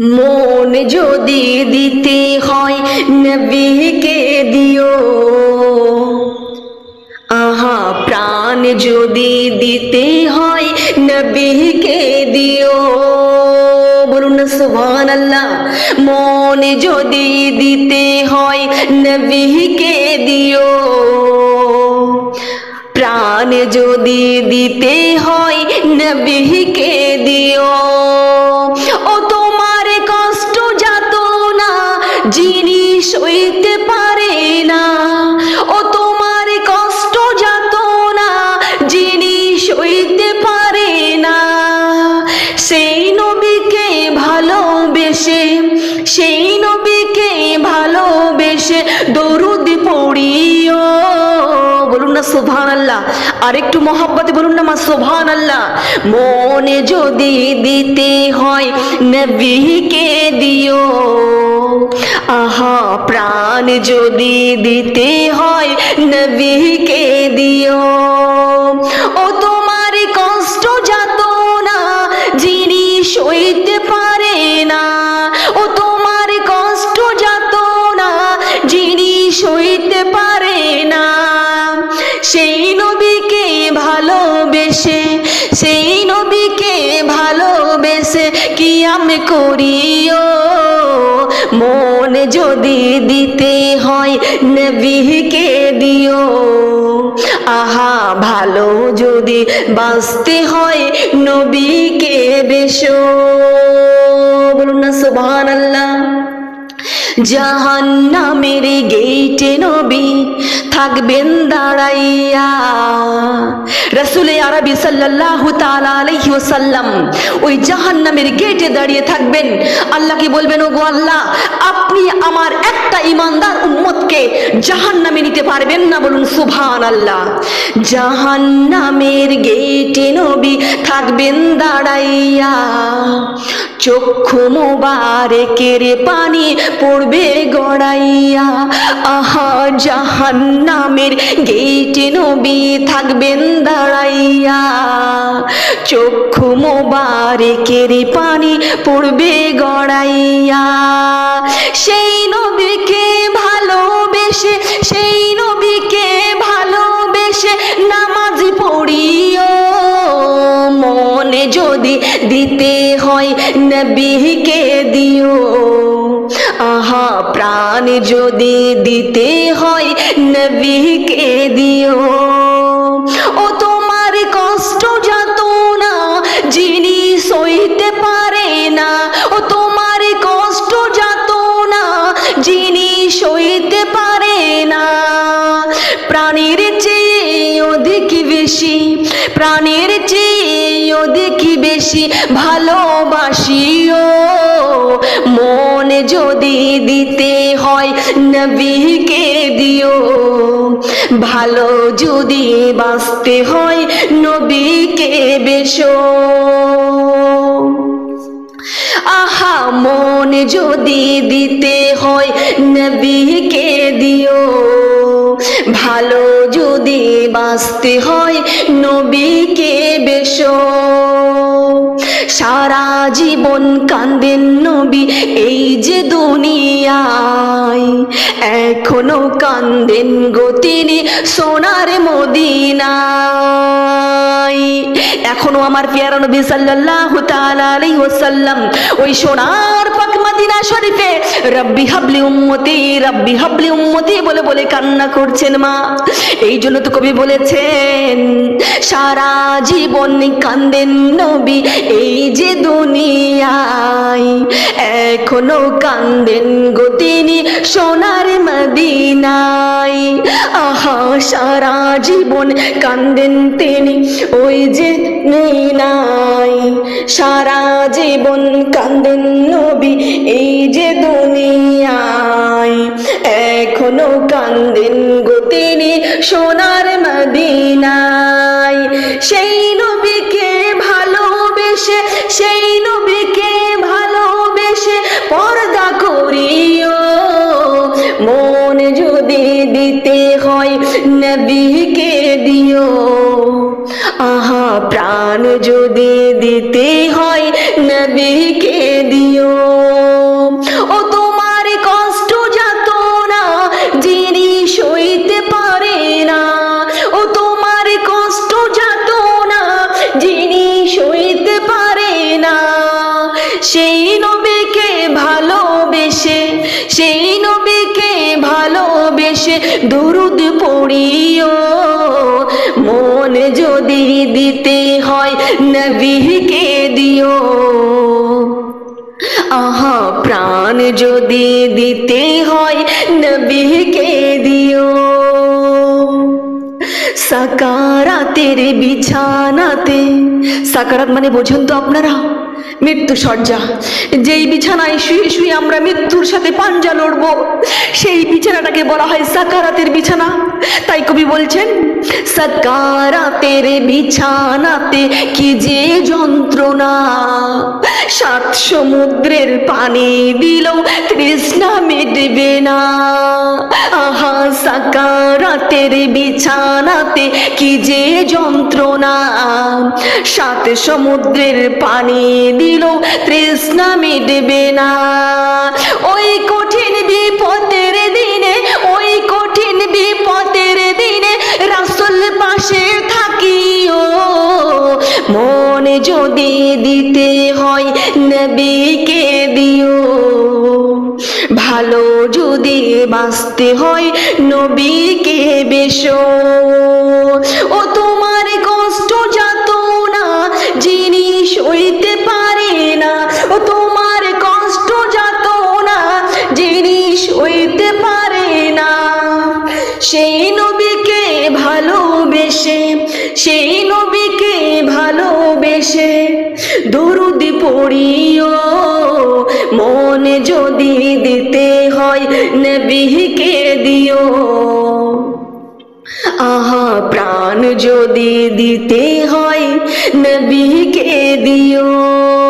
মন যদি দিতে হয় নবীকে দিও আহা প্রাণ যদি দিতে হয় নবীকে দিও বলুন না সুবহান আল্লাহ মন যদি দিতে হয় নবীকে দিও প্রাণ যদি দিতে হয় নবীকে দিও সোভান আল্লাহ আর একটু মহাব্বতে বলুন না মা সোভান আল্লাহ মনে যদি দিতে হয় নবীকে দিও। আহা, প্রাণ যদি দিতে হয় নবীকে ভালোবেসে, সেই নবীকে ভালোবেসে কি আমি করিও? মন যদি দিতে হয় নবীকে দিও। আহা, ভালো যদি বাঁচতে হয় নবীকে বেশো। বলুন না সুবহান আল্লাহ জাহান্নামের গেইটে নবী থাকবেন দাঁড়াইয়া। রসুলে আরবি সাল্লাহ তালাম ওই জাহান জাহান্নামের গেটে দাঁড়িয়ে থাকবেন। আল্লাহকে বলবেন ও গো আল্লাহ, আপনি আমার একটা ইমানদার উম্মতকে জাহান্নামে নিতে পারবেন না বলুন সুবহানাল্লাহ। জাহান্নামের গেটে নবী থাকবেন দাঁড়াইয়া। চক্ষু মোবারেকের পানি পড়বে গড়াইয়া। আহা জাহান নামের গেটে নবী থাকবেন দাঁড়াইয়া। চক্ষু মোবারেকের পানি পড়বে গড়াইয়া। সেই নবীকে ভালোবেসে, সেই নবীকে ভালোবেসে নামাজ পড়িও। মনে যদি দিতে হয় নবীকে দিও। আহা, প্রাণ যদি দিতে হয় নবীকে দিও। ও প্রাণের চেয়ে অধিক বেশি ভালোবাসিও। মনে যদি দিতে হয় নবীকে দিও। ভালো যদি বাঁচতে হয় নবীকে বেশো। আহা, মন যদি দিতে হয় নবীকে দিও। ভালো যদি বাঁচতে হয় নবীকে বেশ। সারা জীবন কান্দেন নবী এই যে দুনিয়ায়। এখনও কান্দেন গতিনি সোনার মদিনায়। এখনও আমার পেয়ারা নবী সাল্লাল্লাহু তাআলা আলাইহি ওয়াসাল্লাম ওই সোনার পাক মদিনা শরীফে, রব্বি হাবলি উম্মতি, রব্বি হাবলি উম্মতি বলে বলে কান্না করছেন মা। এই জন্য তো কবি বলেছেন, সারা জীবন কান্দেন নবী এই যে দুনিয়ায়, এখনও কান্দেন গো তিনি সোনার মদিনায়। আহা সারা জীবন কান্দেন তিনি, ওই যে নাই। সারা জীবন কান্দেন নবী, এই যে দুনিয়ায়। এখনও কান্দেন গো তিনি সোনার মদিনায়। রেখে দিও। ও, তোমার কষ্ট যাত না, যিনি সইতে পারে না। ও, তোমার কষ্ট যাত না, যিনি সইতে পারে না। সেই নবীকে ভালোবেসে, সেই নবীকে ভালোবেসে দুরুদ পড়িও। মন যদি দিতে হয় নবীকে দিও। আহা প্রাণ যদি দিতে হয় নবীকে দিও। সাকারাতের বিছানাতে সাকারাত মানে বোঝেন তো আপনারা। মৃত্যু সজ্জা যেই বিছানায় শুয়ে শুয়ে আমরা মৃত্যুর সাথে পাঞ্জা লড়ব, সেই বিছানাটাকে বলা হয় সাকারাতের বিছানা। তাই কবি বলছেন, সাকারাতের বিছানাতে কি যে যন্ত্রণা। সাত সমুদ্রের পানি দিল তৃষ্ণা মিটবে না। আহা, সাকারাতের বিছানাতে কি যে যন্ত্রণা। সাত সমুদ্রের পানি দিল, তৃষ্ণা মিটবে না। ওই কঠিন বিপদের দিনে, ওই কঠিন বিপদের দিনে রাসুল পাশে থাকিও। মনে যদি দিতে হয় নবীকে দিও। ভালো যদি বাঁচতে হয় নবীকে বেশ। ও তোমার তোমার কষ্ট যাত না, জিনিস হইতে পারে না। সেই নবীকে ভালোবেসে, সেই নবীকে ভালোবেসে দরুদ পড়িও। মনে যদি দিতে হয় নবীকে দিও। আহা, প্রাণ যদি দিতে হয় নবীকে দিও।